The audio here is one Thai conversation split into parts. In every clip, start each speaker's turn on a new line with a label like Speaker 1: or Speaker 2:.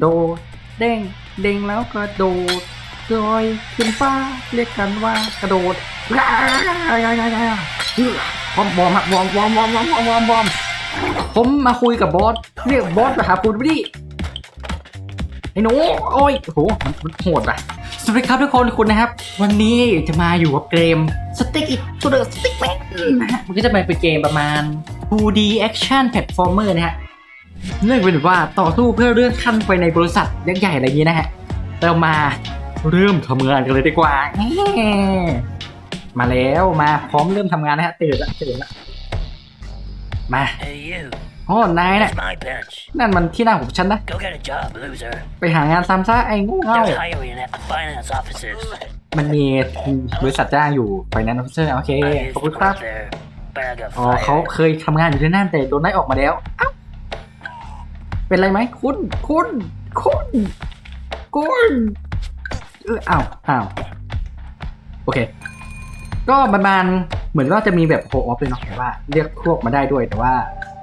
Speaker 1: โดดเด้งเด้งแล้วก็โดดลอยขึ้นฟ้าเรียกกันว่ากระโดดบอมบอมฮะบอมบอมบอมบอมบอมบอมบอมผมมาคุยกับบอสเรียกบอสมาหาคุณไปดิไอ้หนูโอ้ยโหมันโหดอะสวัสดีครับทุกคนคุณนะครับ วันนี้จะมาอยู่กับเกม Stick It to the Stick Man นะฮะมันก็จะเป็นเกมประมาณ 2D Action Platformer นะฮะ เนื่องเป็นว่าต่อสู้เพื่อเลื่อนขั้นไปในบริษัทยักษ์ใหญ่อะไรอย่างนี้นะฮะเรามาเริ่มทำงานกันเลยดีกว่าแหม่มาแล้วมาพร้อมเริ่มทำงานนะฮะตื่นละตื่นละมา
Speaker 2: Hey, you.
Speaker 1: อ๋อนายน่ะ
Speaker 2: It's my bench.
Speaker 1: นั่นมันที่นั่งของฉันนะ
Speaker 2: Go get a job, loser.
Speaker 1: ไปหางานซ้ำซะไอ้โงูเง่า
Speaker 2: They're hiring at the finance offices.
Speaker 1: มันมีบริษัทจ้างอยู่ไฟแนนซ์ออฟฟิเซอร์โอเค
Speaker 2: I
Speaker 1: ขอบ
Speaker 2: used
Speaker 1: คุ
Speaker 2: to
Speaker 1: ณครับ
Speaker 2: work there, but I got
Speaker 1: อ๋อเขา
Speaker 2: fired.
Speaker 1: เคยทำงานอยู่ที่นั่นแต่โดนไล่ออกมาแล้วเอ้า เป็นไรไหมคุณคุณคุณคุณเอออ้าวอ้าวโอเค ก็ประมาณเหมือนว่าจะมีแบบโฮออฟเลยเนาะแต่ว่าเรียกพวกมาได้ด้วยแต่ว่า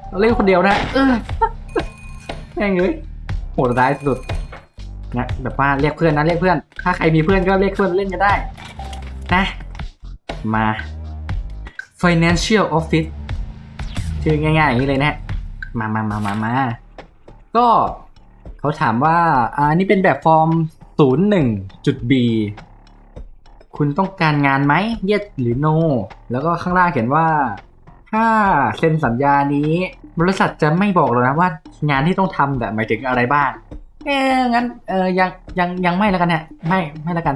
Speaker 1: เราเล่นคนเดียวนะ เออแม่งเลยโหดร้ายสุดนะแบบว่าเรียกเพื่อนนะเรียกเพื่อน ถ้าใครมีเพื่อนก็เรียกเพื่อนเล่นกันได้ นะ มา financial office ชื่อง่ายๆอย่างนี้เลยนะฮะมามามามามา ก็เขาถามว่าอ่านี่เป็นแบบฟอร์ม 01จุด B คุณต้องการงานไหม yes หรือ no แล้วก็ข้างล่างเขียนว่า ถ้าเซ็นสัญญานี้ บริษัทจะไม่บอกเลยนะว่า งานที่ต้องทำแบบหมายถึงอะไรบ้าง เอ๊ะงั้นเออยังยังยังไม่แล้วกันฮะไม่ไม่แล้วกัน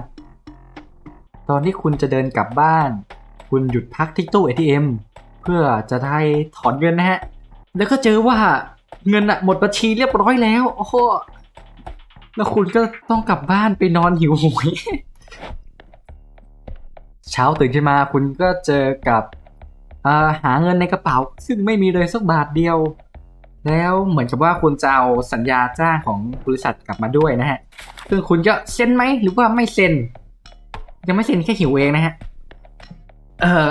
Speaker 1: ตอนที่คุณจะเดินกลับบ้าน คุณหยุดพักที่ตู้ ATM เพื่อจะได้ถอนเงินนะฮะ แล้วก็เจอว่า เงินอะหมดบัญชีเรียบร้อยแล้ว โอ้โหแล้วคุณก็ต้องกลับบ้านไปนอนหิวโหยเช้าตื่นขึ้นมาคุณก็เจอกับาหาเงินในกระเป๋า ซึ่งไม่มีเลยสักบาทเดียว แล้วเหมือนกับว่าคุณจะเอาสัญญาจ้างของบริษัทกลับมาด้วยนะฮะซึ่งคุณจะเซ็นไหมหรือว่าไม่เซ็น ยังไม่เซ็นแค่หิวเองนะฮะเออ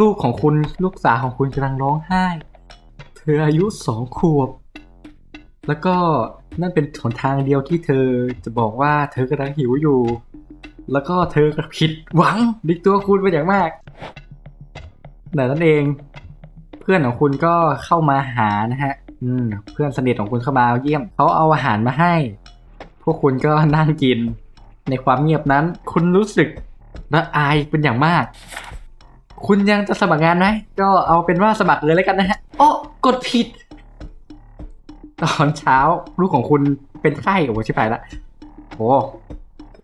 Speaker 1: ลูกของคุณลูกสาวของคุณกำลังร้องไห้ เธออายุสองขวบ แล้วก็นั่นเป็นหนทางเดียวที่เธอจะบอกว่าเธอกำลังหิวอยู่ แล้วก็เธอก็ผิดหวังในตัวคุณเป็นอย่างมากแต่นั่นเอง เพื่อนของคุณก็เข้ามาหานะฮะ อืม เพื่อนสนิทของคุณเข้ามาเยี่ยม เขาเอาอาหารมาให้ พวกคุณก็นั่งกิน ในความเงียบนั้น คุณรู้สึกละอายเป็นอย่างมาก คุณยังจะสมัครงานไหมก็เอาเป็นว่าสมัครเลยแล้วกันนะฮะโอ้กดผิด ตอนเช้าลูกของคุณเป็นไข้โอ้โหชิบหายละโอ้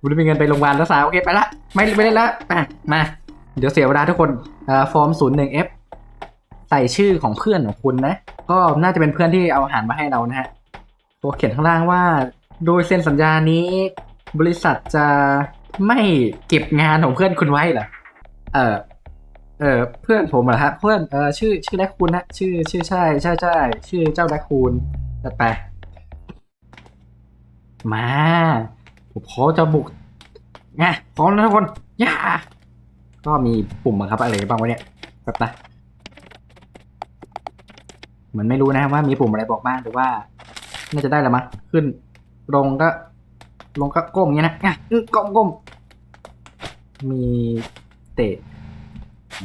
Speaker 1: คุณไม่มีเงินไปโรงพยาบาลรักษาโอเคไปละ ไม่ไม่ได้ละมามา เดี๋ยวเสียเวลาทุกคนอ่าฟอร์มศูนย์หนึ่ง F ใส่ชื่อของเพื่อนของคุณนะ ก็น่าจะเป็นเพื่อนที่เอาอาหารมาให้เรานะฮะตัวเขียนข้างล่างว่า โดยเซ็นสัญญานี้ บริษัทจะไม่เก็บงานของเพื่อนคุณไว้เหรอเออ เออเพื่อนผมเหรอฮะ เพื่อนเออชื่อชื่อแรคคูนนะชื่อชื่อใช่ใช่ใช่ชื่อเจ้าแรคคูนจัดไป มาผมพร้อมจะบุกไงพร้อมแล้วทุกคนย่าก็มีปุ่มบังคับอะไรบ้างวะเนี่ยแบบนะเหมือนไม่รู้นะว่ามีปุ่มอะไรบอกบ้างหรือว่าน่าจะได้แล้วมั้งขึ้น ลงก็ ลงก็ก้มองเงี้ยนะอะอื้อก้มก้มมีเตะ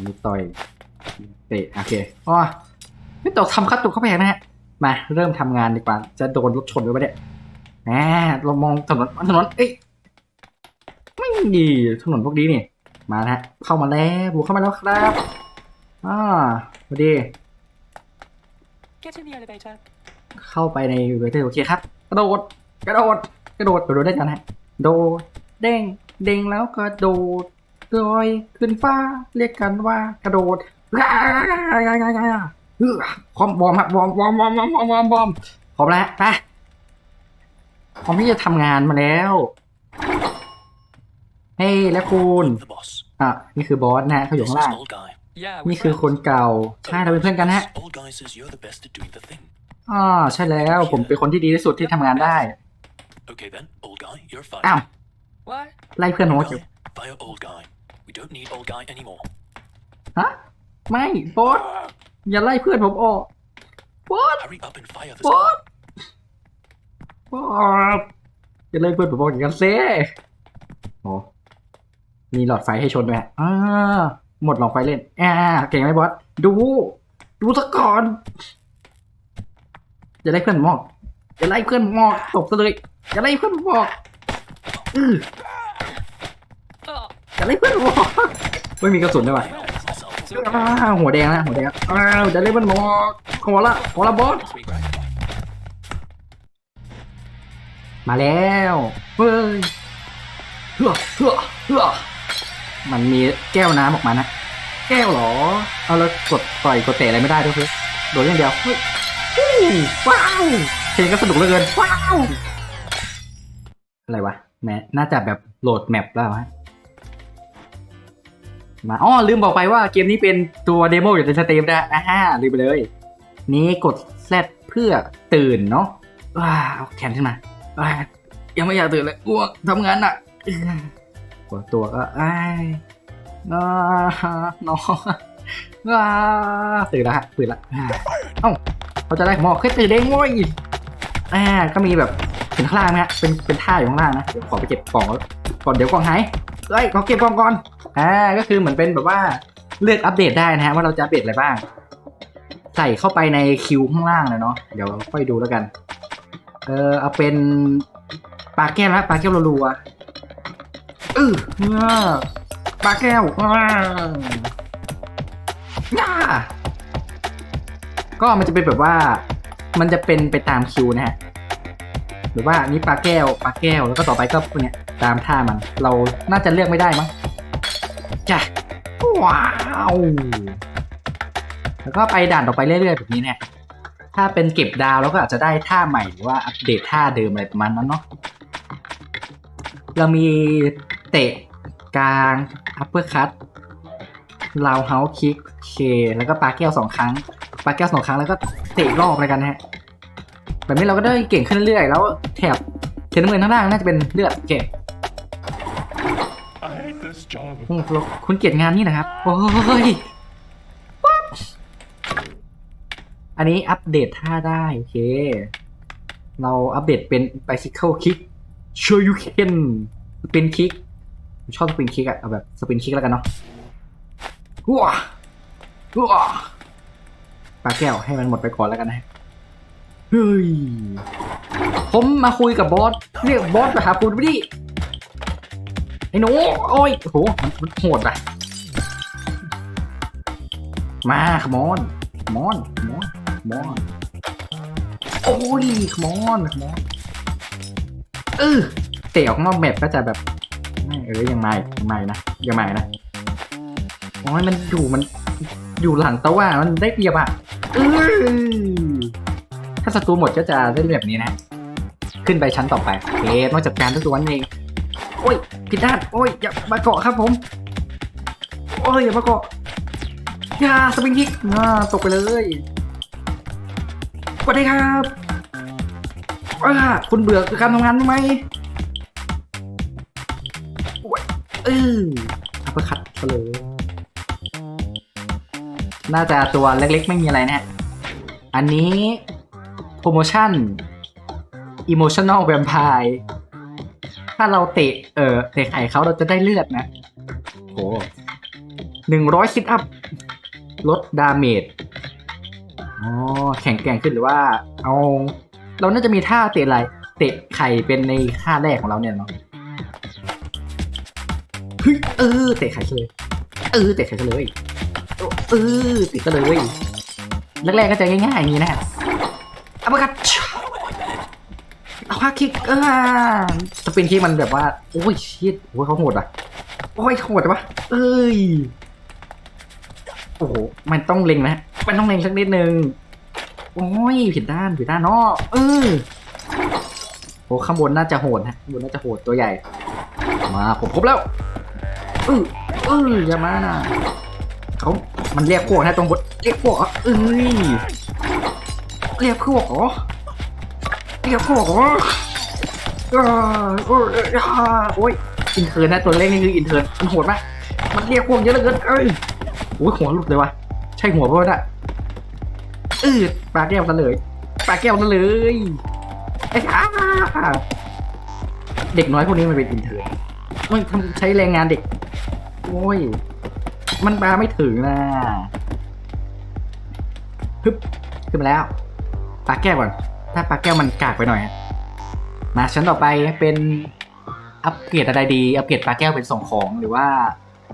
Speaker 1: มีต่อยเตะโอเคอ๋อไม่ตกทำคัดตุกเข้าไปนะฮะมาเริ่มทำงานดีกว่า จะโดนรถชนหรือเปล่าเนี่ยแหมเรามองถนนถนนเอ้ยไม่ดีถนนพวกนี้นี่มานะฮะเข้ามาแล้วบุกเข้ามาแล้วครับอ่าสวัสดี
Speaker 3: Get in the elevator.
Speaker 1: เข้าไปในเวทีโอเคครับกระโดดกระโดดกระโดดกระโดดได้กันฮะโดดเด้งเด้งแล้วก็โดด ลอยขึ้นฟ้า เรียกกันว่ากระโดดว้าวพร้อมวอร์มครับวอร์มวอร์มวอร์มวอร์มวอร์มวอร์มวอร์มพร้อมแล้วไปพร้อมที่จะทำงานมาแล้ว เฮ้ยแล้วคุณ
Speaker 2: The boss.
Speaker 1: อะนี่คือบอสนะฮะเขาอยู่
Speaker 2: This
Speaker 1: ข้าง
Speaker 2: is
Speaker 1: ล่าง
Speaker 2: old guy.
Speaker 3: Yeah.
Speaker 1: นี่คือคนเก่าใช่เราเป็นเพื่อนกันฮะ
Speaker 2: Old guy says you're the best at doing the thing.
Speaker 1: อ่าใช่แล้วผมเป็นคนที่ดีที่สุดที่ทำงานได้
Speaker 2: Okay then, old guy, you're
Speaker 1: อ้าว
Speaker 2: fired.
Speaker 3: What?
Speaker 1: ไล่เพื่อนผม
Speaker 2: Old
Speaker 1: มาเกี่ยว
Speaker 2: guy, fire old guy. We don't need old guy anymore.
Speaker 1: ฮะ ไม่บอสอย่าไล่เพื่อนผมออกบอส
Speaker 2: Hurry up and fire
Speaker 1: บ
Speaker 2: this
Speaker 1: อ
Speaker 2: guy.
Speaker 1: สป๊อบจะเลยเปิดบอกอย่างนั้นเซ่โอ้มีหลอดไฟให้ชนด้วยฮะอ่าหมดหลอดไฟเล่นอ่าเก่งไหมบอสดู ดูซะก่อนจะได้เพื่อนหมอกจะไล่เพื่อนหมอกตบซะเลยจะไล่เพื่อนหมอกอือ จะไล่เพื่อนหมอไม่มีกระสุนได้วยว่ะอ้าวหัวแดงนะหัวแดงอ้าวจะเล่นมันหมอขอละขอละบอสมาแล้วเฮ้ยเฮ้อเฮ้อเฮ้อมันมีแก้วน้ำออกมานะแก้วหรอ เอาแล้วกดต่อยกดเตะอะไรไม่ได้ด้วยเพื่อโดนอย่างเดียวเฮ้ยว้าวเพลงก็สนุกเหลือเกินว้าวอะไรวะแมน่าจะแบบโหลดแมปแล้วฮะ มาอ๋อลืมบอกไปว่าเกมนี้เป็นตัวเดโมอยู่ในสตรีมนะอ่าฮะลืมไปเลย นี้กดแซดเพื่อตื่นเนาะว้าวแขนขึ้นมาว้ายังไม่อยากตื่นเลยง่วงทำงานหนักอื้อหัวตัวก็อ้ายนอนอนว้าตื่นแล้วฮะตื่นละเอ้าเขาจะได้หมอกขึ้นตื่นเด้งโว้ยอ่าก็มีแบบถึงข้างล่างไหมฮะเป็นเป็นท่าอยู่ข้างล่างนะเดี๋ยวขอไปเก็บกล่อง ก่อนเดี๋ยวกล่องหายเฮ้ยขอเก็บกล่องก่อนอ่าก็คือเหมือนเป็นแบบว่าเลือกอัปเดตได้นะฮะว่าเราจะอัปเดตอะไรบ้าง ใส่เข้าไปในคิวข้างล่างเลยเนาะเดี๋ยวค่อยดูแล้วกัน เออเอาเป็นปลาแก้วละปลาแก้วรัวๆเออเนี่ยปลาแก้วอ่าย่าก็มันจะเป็นแบบว่า มันจะเป็นไปตามคิวนะฮะหรือว่านี่ปลาแก้วปลาแก้วแล้วก็ต่อไปก็เนี่ย ตามท่ามัน เราน่าจะเลือกไม่ได้มั้งจ้ะว้าวแล้วก็ไปด่านต่อไปเรื่อยๆแบบนี้เนี่ย ถ้าเป็นเก็บดาวแล้วก็อาจจะได้ท่าใหม่หรือว่าอัปเดตท่าเดิมอะไรประมาณนั้นเนาะเรามีเตะกลางอัปเปอร์คัตลาวเฮาคิกเคแล้วก็ปาแก้วสองครั้งปาแก้วสองครั้งแล้วก็เตะอีกรอบเลยกันนะฮะแบบนี้เราก็ได้เก่งขึ้นเรื่อยๆแล้วแถบเขียนน้ำเงินข้างล่างน่าจะเป็นเลือดเก่ง
Speaker 4: I hate this job.
Speaker 1: คุณคุณเกลียดงานนี่นะครับ โอ้ยอันนี้อัปเดตท่าได้ โอเค เราอัปเดตเป็น bicycle kick show you can spin kick ชอบ spin kick อะเอาแบบ spin kick แล้วกันเนาะว้าว้าปลาแก้วให้มันหมดไปก่อนแล้วกันนะเฮ้ย ผมมาคุยกับบอส เรียกบอสไปหาคุณไปดิ ไอ้หนูโอ้ยโหมันมันโหดอะมาขมอนขมอนขมอนขมอนโอ้ยขมอนขมอนเออเตะออกนอกแมปก็จะแบบไม่เออยังไม่ยังไม่นะยังไม่นะโอ้ยมันอยู่มันอยู่หลังต๊ะอะมันได้เปรียบอะเออถ้าศัตรูหมดก็จะได้แบบนี้นะ ขึ้นไปชั้นต่อไปโอเคต้องจัดการทุกตัวนั่นเองโอ้ย ผิดด้านโอ้ยอย่ามาเกาะครับผมโอ้ยอย่ามาเกาะอย่าสปริงคิกอ่าตกไปเลยสวัสดีครับอ่าคุณเบื่อกับการทำงานไหมโอ้ยเอออัปคัดเลย น่าจะตัวเล็กๆ ไม่มีอะไรนะฮะ อันนี้ โปรโมชั่น Emotional Vampire ถ้าเราเตะเออเตะไข่เขาเราจะได้เลือดนะโหหนึ่งร้อยซิทอัพลดดาเมจอ๋อแข็งแกร่งขึ้นหรือว่า เอา เราน่าจะมีท่าเตะอะไรเตะไข่เป็นในท่าแรกของเราเนี่ยเนาะเฮ้ยเออเตะไข่เลยเออเตะไข่เลยเออติดก็เลยแรกๆก็จะง่ายๆอย่างนี้นะฮะเอามากัดเอาว่าคิกเออสปินคิกมันแบบว่า โอ้ยชิดโอ้ยเขาโหดอะ โอ้ยโหดวะเอ้ย โอ้โห มันต้องเล็งนะ มันต้องเล็งสักนิดนึง โอ้ย ผิดด้าน ผิดด้านเนาะเออโอ้ข้างบนน่าจะโหดฮะข้างบนน่าจะโหดตัวใหญ่ มาผมครบแล้วเออเอออย่ามานะเขามันเรียกพวกนะตรงบนเรียกพวกเหรอเอ้ยเรียกพวกเหรอ เรียวโอ้ยอ่าโอ้ยอินเทอร์นะตัวเล็กนี่คืออินเทอร์มันโหดมากมันเรียกพวกเยอะเหลือเกินเอ้ยโอ้ยหัวหลุดเลยวะใช่หัวเพราะว่าน่ะเออปลาแก้วกันเลยปลาแก้วกันเลยไอ้อ้าเด็กน้อยพวกนี้มันเป็นอินเทอร์มันทำใช้แรงงานเด็ก โอ้ย มันมาไม่ถึงนะฮึบขึ้นมาแล้วปลาแก้วก่อน ถ้าปลาแก้วมันกากไปหน่อยอะมาชั้นต่อไปเป็นอัปเกรดอะไรดี อัปเกรดปลาแก้วเป็นส่งของหรือว่า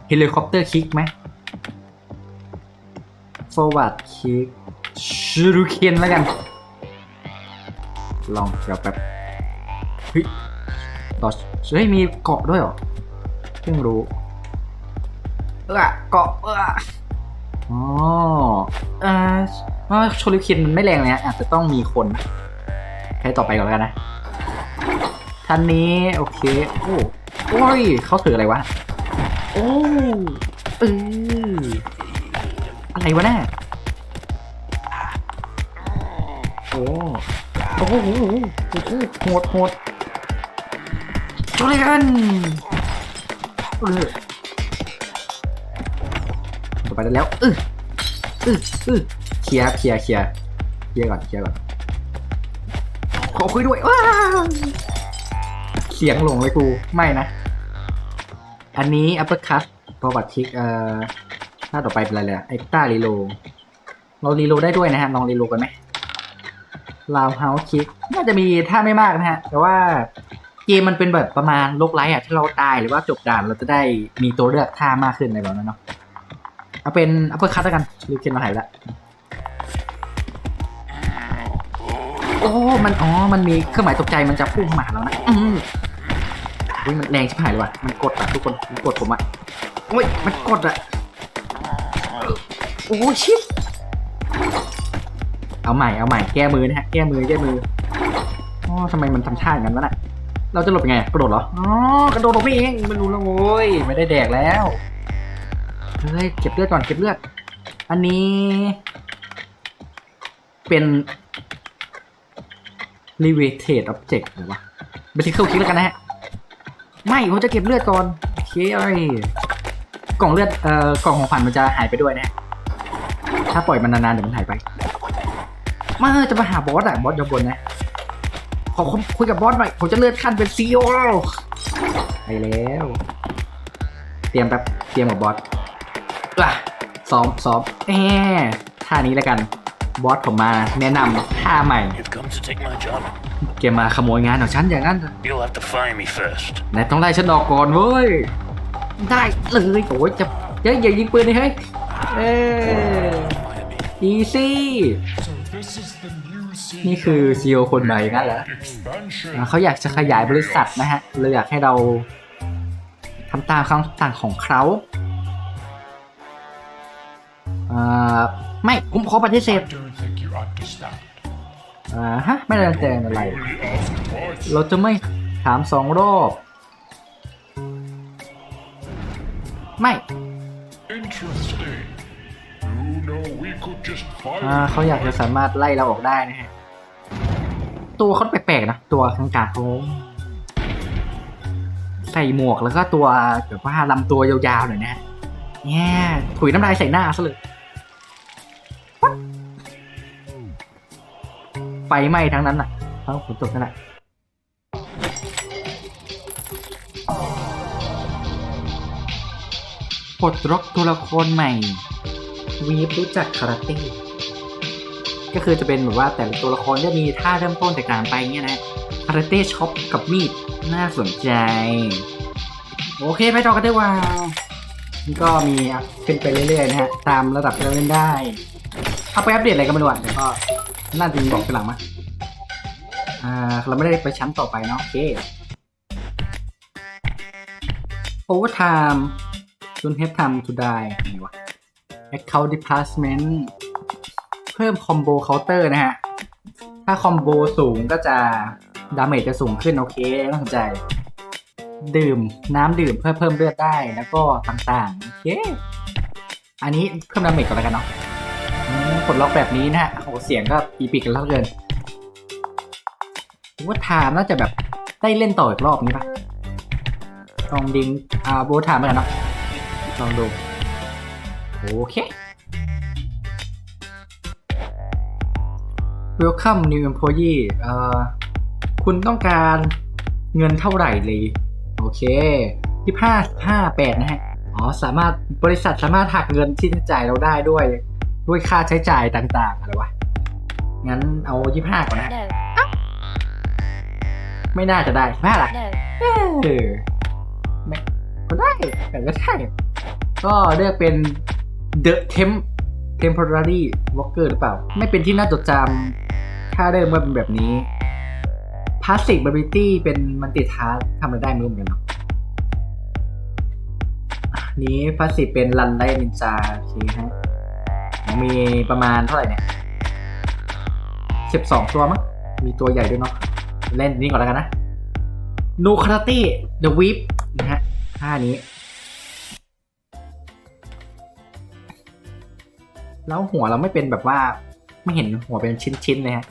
Speaker 1: เฮลิคอปเตอร์คิกไหม forward kick ชูรุเคนแล้วกัน ลองเดี๋ยวแบบเฮ้ยต่อเฮ้ยมีเกาะด้วยเหรอเพิ่งรู้เออเกาะเอออ๋อเออโชลิเคนมันไม่แรงเลยนะอาจจะต้องมีคน ใช้ต่อไปก่อนแล้วกันนะท่านนี้ โอเค โอ้โอ้ยเขาถืออะไรวะ โอ้เอออะไรวะเนี่ยโอ้โอ้โหโอ้โหดโหดโชลิเคนเออต่อไปได้แล้วอึอึอึเคลียร์เคลียร์เคลียร์เคลียร์ก่อนเคลียร์ก่อน ขอคุยด้วยว้าเสียงหลงเลยกู ไม่นะ อันนี้ upper cut ประวัติทิกเอ่อหน้าต่อไปเป็นอะไรเลยเอ็กต้ารีโลเรารีโลได้ด้วยนะฮะ ลองรีโลกันไหมลาวเฮาส์คิก น่าจะมีท่าไม่มากนะฮะ แต่ว่าเกมมันเป็นแบบประมาณโลกไร้อะถ้าเราตายหรือว่าจบด่านเราจะได้มีตัวเลือกท่ามากขึ้นในแบบนั้นเนาะ เอาเป็นอัปเปอร์คัตแล้วกันลิวเคนมาหายแล้ว อ้มันอ๋อมันมีเครื่องหมายตกใจมันจะพุ่งมาหาเรานะอืมอุ้ยมันแรงชิบหายเลยว่ะมันกดอะทุกคนมันกดผมอะโอ้ยมันกดอะโอ้ชิบเอาใหม่เอาใหม่แก้มือนะฮะแก้มือแก้มืออ๋อทำไมมันทำท่าอย่างนั้นวะน่ะเราจะหลบยังไงกระโดดเหรออ๋อกระโดดหลบไปเองไม่รู้แล้วโว้ยไม่ได้แดกแล้วเฮ้ยเก็บเลือดก่อนเก็บเลือด อันนี้ เป็น Levitate Object หรือวะ Vertical Kick แล้วกันนะฮะ ไม่ผมจะเก็บเลือดก่อนโอเคยกล่องเลือด เอ่อ กล่องของขวัญมันจะหายไปด้วยนะฮะถ้าปล่อยมันนานๆเดี๋ยวมันหายไป มาจะมาหาบอสอะบอสอยู่บนนะ ขอคุยกับบอสหน่อย ผมจะเลื่อนขั้นเป็นซีโอไปแล้ว เตรียมแป๊บ เตรียมกับบอสอะซ้อมซ้อมแหมท่านี้แล้วกัน บอสผมมาแนะนำท่าใหม่
Speaker 2: You've come to take my job.
Speaker 1: เกมมาขโมยงานของฉันอย่างนั้นเหรอ
Speaker 2: You'll have to find me first.
Speaker 1: นายต้องไล่ฉันออกก่อนเว้ย ได้เลยโอ้ยจะเฮ้ยอย่ายิงปืนเลยเฮ้ยเอ้ย
Speaker 2: Fire me.
Speaker 1: อีซี่
Speaker 4: So this is the new CEO
Speaker 1: นี่คือซีอคนใหม่งั้นเหรอ
Speaker 4: expansion.
Speaker 1: อ่าเขาอยากจะขยายบริษัทนะฮะเลยอยากให้เราทำตามคำสั่งของเขา อ่าไม่ผมขอปฏิเสธอ่าฮะไม่ได้แจ้งอะไร เราจะไม่ถามสองรอบ ไม่อ่าเขาอยากจะสามารถไล่เราออกได้นะฮะ ตัวเขาแปลกๆนะ ตัวกลางๆเขาใส่หมวกแล้วก็ตัวแบบว่าลำตัวยาวๆหน่อยนะฮะเนี่ยถุยน้ำลายใส่หน้าซะเลย ไฟไหม้ทั้งนั้นน่ะทั้งฝนตกนั่นแหละปลดล็อกตัวละครใหม่ วีฟรู้จักคาราเต้ก็คือจะเป็นแบบว่าแต่ละตัวละครจะมีท่าเริ่มต้นแตกต่างไปเงี้ยนะคาราเต้ช็อปกับมีด น่าสนใจ โอเคไปต่อกันดีกว่านี่ก็มีขึ้นไปเรื่อยๆนะฮะ ตามระดับที่เราเล่นได้ เอาไปอัปเดตอะไรกันไม่รู้อะแต่ก็ น่าจะมีบอกทีหลังมั้ยอ่า เราไม่ได้ไปชั้นต่อไปเนาะโอเค Overtime Don't have time to die ไงวะ Account Department เพิ่มคอมโบเคาน์เตอร์นะฮะ ถ้าคอมโบสูงก็จะ ดาเมจจะสูงขึ้น โอเคน่าสนใจ ดื่มน้ำดื่มเพื่อเพิ่มเลือดได้แล้วก็ต่างๆ โอเค อันนี้เพิ่มดาเมจก่อนแล้วกันเนาะ กดล็อกแบบนี้นะฮะโหเสียงก็ปีปีกันแล้วเกินผมว่าถามน่าจะแบบได้เล่นต่ออีกรอบนี้ปะลองดิงอ่าโบถามไปกันเนาะลองดู โอเค Welcome new employee เอ่อคุณต้องการเงินเท่าไหร่เลย โอเคที่ห้าห้าแปดนะฮะ อ๋อ สามารถบริษัทสามารถหักเงินที่จะจ่ายเราได้ด้วย ด้วยค่าใช้จ่ายต่าง ๆ อะไรวะ งั้นเอายี่ห้าก่อนนะ
Speaker 5: No,
Speaker 1: ไม่น่าจะได้ห้าล่ะ
Speaker 5: no,
Speaker 1: เออไม่ก็ได้แต่ก็ได้ ก็เลือกเป็น The Temp Temporary Worker หรือเปล่า ไม่เป็นที่น่าจดจำถ้าเริ่มมาเป็นแบบนี้ Passive Ability เป็นมันติดท้าทำอะไรได้ไม่รู้เหมือนกันเนาะอันนี้ Passive เป็น Run ได้นินจาโอเคฮะ มีประมาณเท่าไหร่เนี่ยสิบสองตัวมั้ง มีตัวใหญ่ด้วยเนาะ เล่นนี่ก่อนแล้วกันนะ นูคาราตี้เดอะวิปนะฮะท่านี้ แล้วหัวเราไม่เป็นแบบว่า ไม่เห็นหัวเป็นชิ้นๆเลยฮะ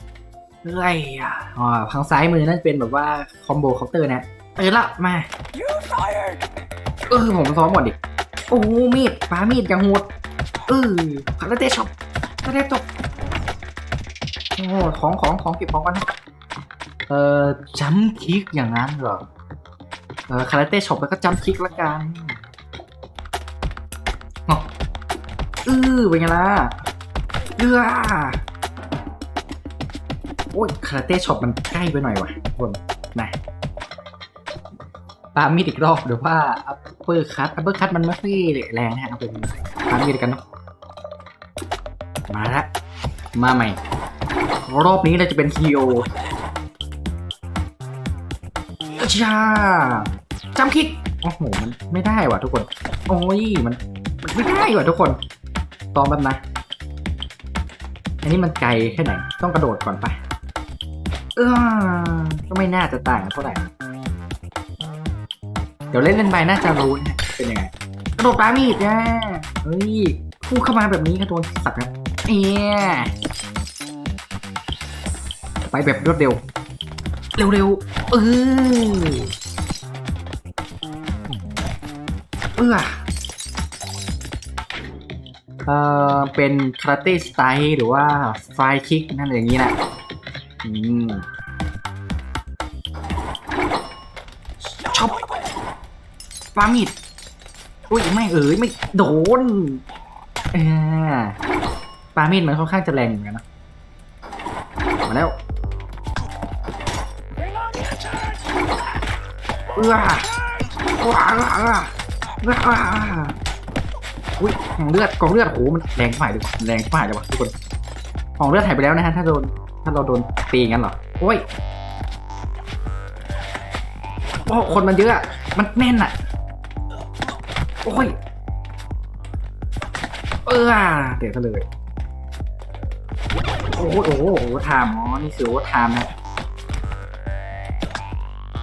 Speaker 1: เอ้ยอะอ๋อทางซ้ายมือนั่นเป็นแบบว่าคอมโบเคาน์เตอร์นะฮะเออละมา
Speaker 3: You fired!
Speaker 1: เออผมซ้อมก่อนดิ โอ้โหมีดปามีดอย่างโหด เออคาราเต้ช็อปคาราเต้จบโอ้ของของของเก็บของก่อนนะเอ่อจัมคิกอย่างนั้นเหรอเออคาราเต้ช็อปแล้วก็จัมคิกละกันอ๋อเออเป็นไงล่ะเออโอ้ยคาราเต้ช็อปมันใกล้ไปหน่อยว่ะคนนะปามีดอีกรอบหรือว่าอัปเปอร์คัตอัปเปอร์คัตมันไม่ค่อยแรงนะฮะเอาเป็นปามีดกันเนาะ มาละมาใหม่ รอบนี้เราจะเป็นซีโอจ้าจำคิกโอ้โห มันไม่ได้ว่ะทุกคน โอ้ย มัน มันไม่ได้ว่ะทุกคน ตอมแบบนะ อันนี้มันไกลแค่ไหน ต้องกระโดดก่อนไป เออก็ไม่น่าจะต่างกันเท่าไหร่ เดี๋ยวเล่นเล่นไปน่าจะรู้นะเป็นยังไง กระโดดปามีดนะเฮ้ย พูดเข้ามาแบบนี้กระโดนสับนะ เอียไปแบบรวดเร็ว เร็วๆเออเออเออเป็นคาราเต้สไตล์หรือว่าฟลายคิกนั่นอย่างนี้นะอืมช็อปปามิดอุ้ยไม่เอ๋ยไม่โดนเออ ปามิดมันค่อนข้างจะแรงเหมือนกันนะ มาแล้วเออว้าว้าว้าว้าอุ้ยของเลือดกองเลือดโอ้โหมันแรงฝ่ายเลยว่ะแรงฝ่ายเลยว่ะทุกคนของเลือดหายไปแล้วนะฮะถ้าโดนถ้าเราโดนตีงั้นเหรอโอ้ยโอ้คนมันเยอะอะมันแน่นอะโอ้ยเออเดี๋ยวซะเลย โอ้โหโอ้โหโอ้โหไทม์อ๋อ นี่คือโอ้ไทม์นะ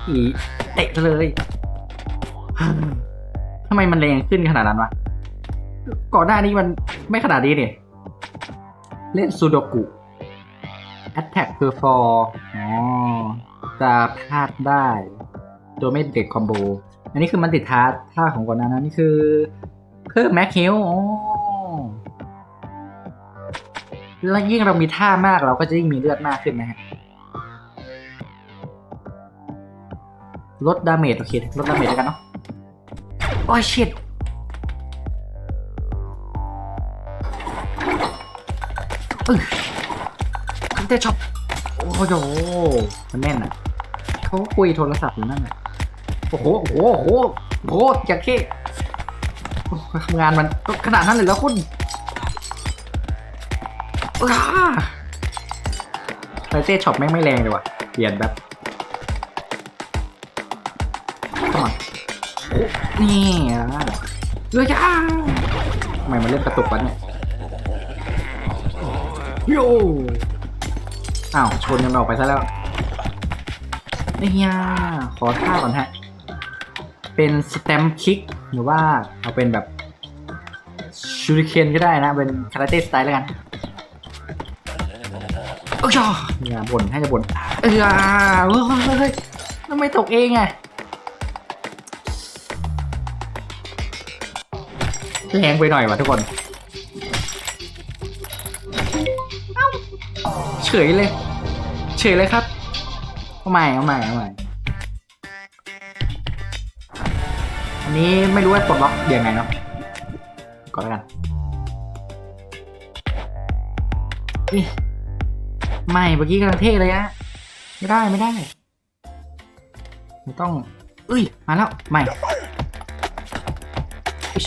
Speaker 1: อีเตะเลยทำไมมันแรงขึ้นขนาดนั้นวะ ก่อนหน้านี้มันไม่ขนาดนี้เนี่ย เล่นซูโดกุ Attack per for อ๋อ จะพลาดได้ โดยไม่เด็กคอมโบ อันนี้คือมันติดท่าท่าของก่อนหน้านั้นนี่คือ เพิ่มแม็กเฮลอ๋อ แล้วยิ่งเรามีท่ามากเราก็จะยิ่งมีเลือดมากขึ้นนะฮะลดดาเมจโอเคลดดาเมจแล้วกันเนาะโอ้ยชิตเออคันเตช็อปโอ้โหมันแน่นอะเขาคุยโทรศัพท์อยู่นั่นน่ะโอ้โหโอ้โหโอ้โหโอ้โหอย่างเท่โอ้ทำงานมันขนาดนั้นเลยแล้วคุณ ไทเต้ช็อปแม่งไม่แรงเลยว่ะ เปลี่ยนแบบสมาโอ้นี่อะเรือจ้าทำไมมันเล่นกระตุกวะเนี่ยโยอ้าวชนกันออกไปซะแล้วนี่ยขอท่าก่อนฮะ เป็นสเต็มคิก หรือว่าเอาเป็นแบบชูริเคนก็ได้นะ เป็นคาราเต้สไตล์แล้วกัน อ้ยอย่าบ่นให้จะบ่นเออเฮ้ยเฮ้ยเฮ้ยทำไมตกเองอะแรงไปหน่อยวะทุกคนเฉยเลย เฉยเลยครับเอาใหม่เอาใหม่เอาใหม่อันนี้ไม่รู้ว่าปลดล็อกยังไงเนาะก่อนแล้วกันนี่ ไม่เมื่อกี้กำลังเท่เลยอะไม่ได้ไม่ได้ไม่ต้องเอ้ยมาแล้วใหม่อิช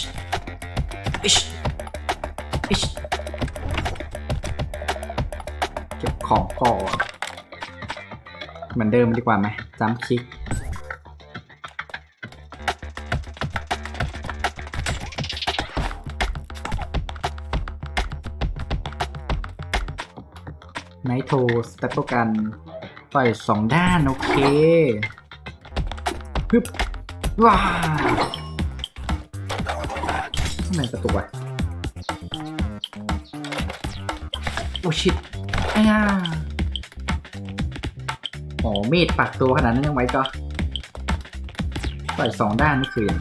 Speaker 1: อิชอิชเก็บของก่อนเหมือนเดิมดีกว่าไหมจำคลิก ไนโทสเตปโปกันต่อยสองด้าน โอเคฮึบว้าทำไมกระตุกวะโอ้ชิตไอ้ย่าโอ้มีดปักตัวขนาดนั้นยังไว้ก็ต่อยสองด้านนี่คือยัง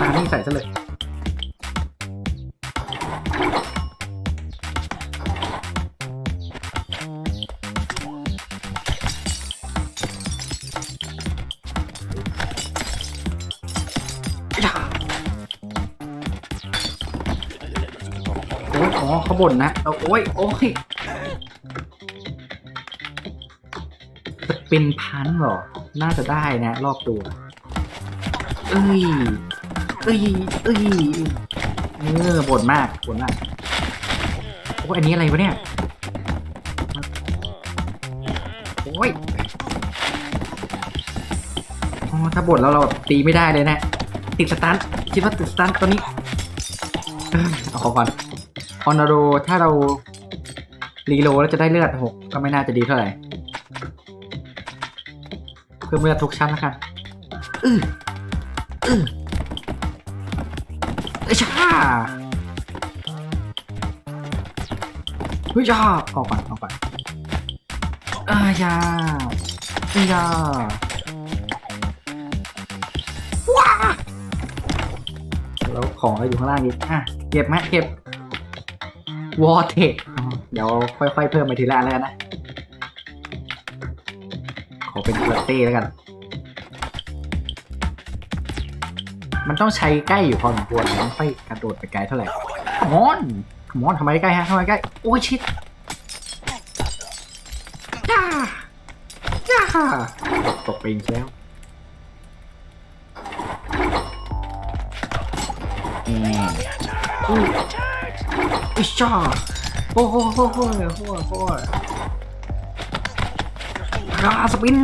Speaker 1: ตานี่ใส่ซะเลย อ๋อเขาบ่นนะเอาโอ้ยโอ้ยเป็นพันหรอ น่าจะได้นะ รอบตัว เอ้ย เอ้ย เอ้ย เออบ่นมากบ่นมาก โอ้ยอันนี้อะไรวะเนี่ย โอ้ยอ๋อถ้าบ่นแล้วเราแบบตีไม่ได้เลยนะ ติดสตันคิดว่าติดสตันตัวนี้เอ้ยเอาขอก่อน ออนาโรถ้าเรารีโลแล้วจะได้เลือดหกก็ไม่น่าจะดีเท่าไหร่เพิ่มเลือดทุกชั้นแล้วกันอืออืออ้ยช่าเฮ้ยย่าออกก่อนออกก่อนอ้ยยาเอ้ยาว้าแล้วของอะไรอยู่ข้างล่างอีกอะเก็บไหมเก็บ วอเทคเดี๋ยวค่อยๆเพิ่มไปทีละแล้วกันนะ ขอเป็นเกระเต้แล้วกัน มันต้องใช้ใกล้อยู่พอสมควรไม่ค่อยกระโดดไปไกลเท่าไหร่ขมอนขมอนทำไมใกล้ฮะทำไมใกล้ โอ้ยชิดย่าย่าตกไปอีกแล้วอืม อุ้ยอิชาโอ้โหโอ้โหโอ้โหโอ้โหราสปิน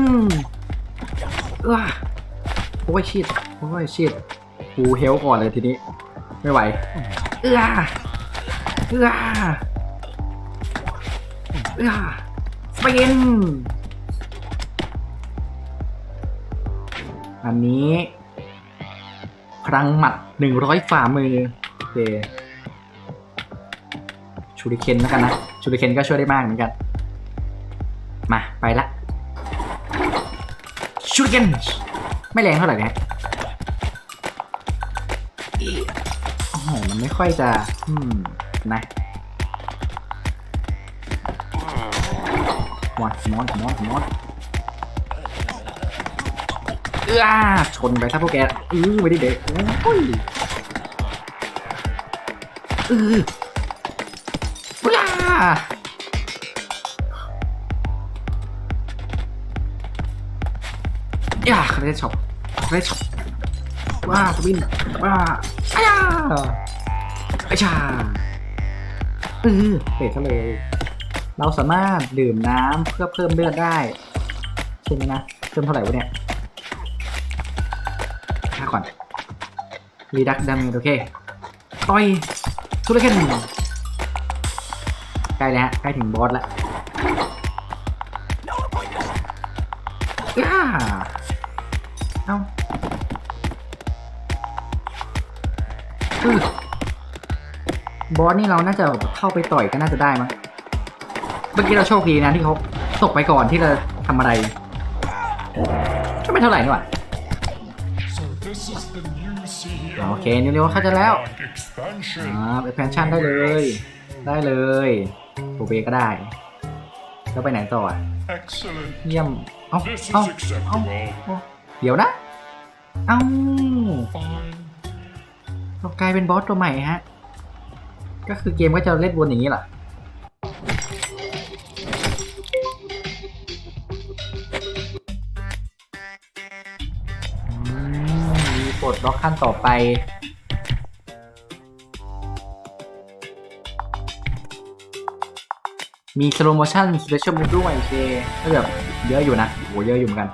Speaker 1: เออโอ้ยชิดโอ้ยชิดกูเฮลก่อนเลยทีนี้ ไม่ไหว เออเออเออสปินอันนี้ พลังหมัดหนึ่งร้อยฝ่ามือโอเค ชูริเคนแล้วกันนะชูริเคนก็ช่วยได้มากเหมือนกัน มาไปละชูริเคนไม่แรงเท่าไหร่นะอีโอ้โหมันไม่ค่อยจะอืมนะมอนมอนมอนมอนเอื้อชนไปถ้าพวกแก อือไม่ได้เด็กโอ้ยอือ ว้าย่าคาเรช็อปคาเรช็อปว้าสวินว้าอ้ายาไอชาเออเตะทะเลเราสามารถดื่มน้ำเพื่อเพิ่มเลือดได้ใช่ไหมนะเพิ่มเท่าไหร่วะเนี่ยค่าก่อนรีดักดาเมจโอเค ต่อยทุเรเคนใก ล้แล้วฮะใกล้ถึงบอสแล้วย่าเอ้าบอสนี่เราน่าจะเข้าไปต่อยก็น่าจะได้มั้ง เมื่อกี้เราโชคดีนะที่เขาตกไปก่อนที่เราทำอะไร ก็ไม่เท่าไหร่นี่หว่า
Speaker 4: So
Speaker 1: โอเคเร็วๆเข้าใจแล้ว
Speaker 4: and expansion.
Speaker 1: อ่าไปแพนชั่นได้เลย ได้เลย โอเบก็ได้ แล้วไปไหนต่ออะ
Speaker 4: Excellent.
Speaker 1: เยี่ยม เอ้า
Speaker 4: This
Speaker 1: เอ้า
Speaker 4: is
Speaker 1: เอ้า
Speaker 4: acceptable.
Speaker 1: เดี๋ยวนะ เอ้า
Speaker 4: Fine.
Speaker 1: เรากลายเป็นบอสตัวใหม่ฮะ ก็คือเกมก็จะเล่นวนอย่างนี้เหรอ อืมมีปลดล็อกขั้นต่อไป มีสโลโมชั่นสเปเชียลมูฟด้วยโอเคก็แบบเยอะอยู่นะโหเยอะอยู่เหมือนกัน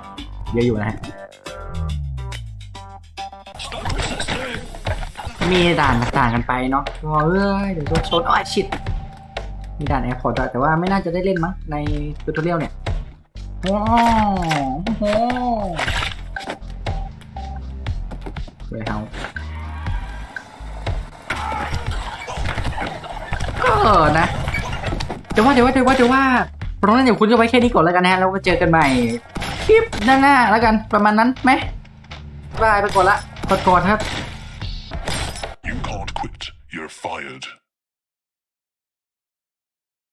Speaker 1: เยอะอยู่นะฮะมีด่านต่างกันไปเนาะก็เอ้ยเดี๋ยวโดนชนอ้อยชิดมีด่านแอร์พอร์ตแต่ว่าไม่น่าจะได้เล่นมั้งในทูตอเรียลเนี่ยโอ้โหเฮ้ยเฮาก็นะ เดี๋ยวว่าเดี๋ยวว่าเดี๋ยวว่าเดี๋ยวว่าเพราะงั้นเดี๋ยวคุณจะไว้แค่นี้ก่อนแล้วกันนะฮะแล้วมาเจอกันใหม่คลิปหน้าๆแล้วกันประมาณนั้นไหมบายไปก่อนละกดก่อนครับ